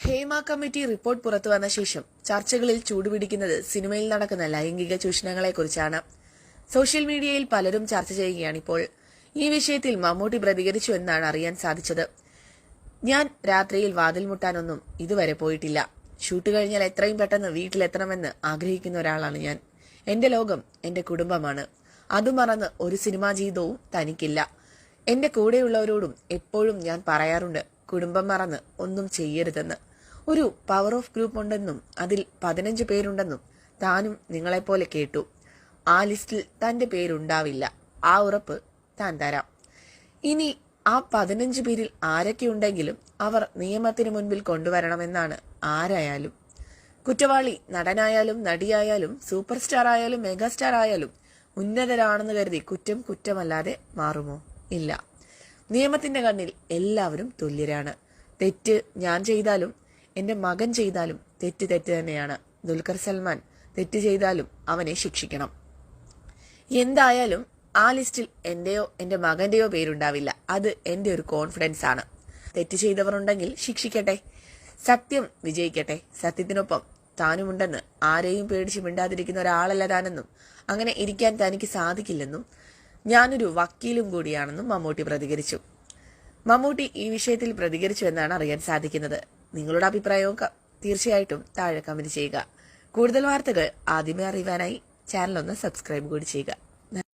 Hema committee report പുറത്തു വന്ന ശേഷം ചർച്ചകളിൽ ചൂടുപിടിക്കുന്നത് സിനിമയിൽ നടക്കുന്ന ലൈംഗിക ചൂഷണങ്ങളെക്കുറിച്ചാണ്. സോഷ്യൽ മീഡിയയിൽ പലരും ചർച്ച ചെയ്യുകയാണിപ്പോൾ. ഈ വിഷയത്തിൽ മമ്മൂട്ടി പ്രതികരിച്ചു എന്നാണ് അറിയാൻ സാധിച്ചത്. ഞാൻ രാത്രിയിൽ വാതിൽ മുട്ടാനൊന്നും ഇതുവരെ പോയിട്ടില്ല. ഷൂട്ട് കഴിഞ്ഞാൽ എത്രയും പെട്ടെന്ന് വീട്ടിലെത്തണമെന്ന് ആഗ്രഹിക്കുന്ന ഒരാളാണ് ഞാൻ. എന്റെ ലോകം എന്റെ കുടുംബമാണ്. അത് മറന്ന് ഒരു സിനിമാ ജീവിതവും തനിക്കില്ല. എന്റെ കൂടെയുള്ളവരോടും എപ്പോഴും ഞാൻ പറയാറുണ്ട് കുടുംബം മറന്ന് ഒന്നും ചെയ്യരുതെന്ന്. ഒരു പവർ ഓഫ് ഗ്രൂപ്പ് ഉണ്ടെന്നും അതിൽ പതിനഞ്ച് പേരുണ്ടെന്നും താനും നിങ്ങളെപ്പോലെ കേട്ടു. ആ ലിസ്റ്റിൽ തന്റെ പേരുണ്ടാവില്ല. ആ ഉറപ്പ് താൻ തരാം. ഇനി ആ പതിനഞ്ച് പേരിൽ ആരൊക്കെയുണ്ടെങ്കിലും അവർ നിയമത്തിന് മുൻപിൽ കൊണ്ടുവരണമെന്നാണ് ആരായാലും. കുറ്റവാളി നടനായാലും നടിയായാലും സൂപ്പർ സ്റ്റാർ ആയാലും മെഗാസ്റ്റാർ ആയാലും ഉന്നതരാണെന്ന് കരുതി കുറ്റം കുറ്റമല്ലാതെ മാറുമോ? ഇല്ല. നിയമത്തിന്റെ കണ്ണിൽ എല്ലാവരും തുല്യരാണ്. തെറ്റ് ഞാൻ ചെയ്താലും എന്റെ മകൻ ചെയ്താലും തെറ്റ് തെറ്റ് തന്നെയാണ്. ദുൽഖർ സൽമാൻ തെറ്റ് ചെയ്താലും അവനെ ശിക്ഷിക്കണം. എന്തായാലും ആ ലിസ്റ്റിൽ എന്റെയോ എന്റെ മകന്റെയോ പേരുണ്ടാവില്ല. അത് എന്റെ ഒരു കോൺഫിഡൻസ് ആണ്. തെറ്റ് ചെയ്തവർ ഉണ്ടെങ്കിൽ ശിക്ഷിക്കട്ടെ. സത്യം വിജയിക്കട്ടെ. സത്യത്തിനൊപ്പം താനുമുണ്ടെന്ന് ആരെയും പേടിച്ച് മിണ്ടാതിരിക്കുന്ന ഒരാളല്ല താനെന്നും അങ്ങനെ ഇരിക്കാൻ തനിക്ക് സാധിക്കില്ലെന്നും ഞാനൊരു വക്കീലും കൂടിയാണെന്നും മമ്മൂട്ടി പ്രതികരിച്ചു. മമ്മൂട്ടി ഈ വിഷയത്തിൽ പ്രതികരിച്ചു എന്നാണ് അറിയാൻ സാധിക്കുന്നത്. നിങ്ങളുടെ അഭിപ്രായവും തീർച്ചയായിട്ടും താഴെ കമന്റ് ചെയ്യുക. കൂടുതൽ വാർത്തകൾ ആദ്യമേ അറിയുവാനായി ചാനൽ ഒന്ന് സബ്സ്ക്രൈബ് കൂടി ചെയ്യുക.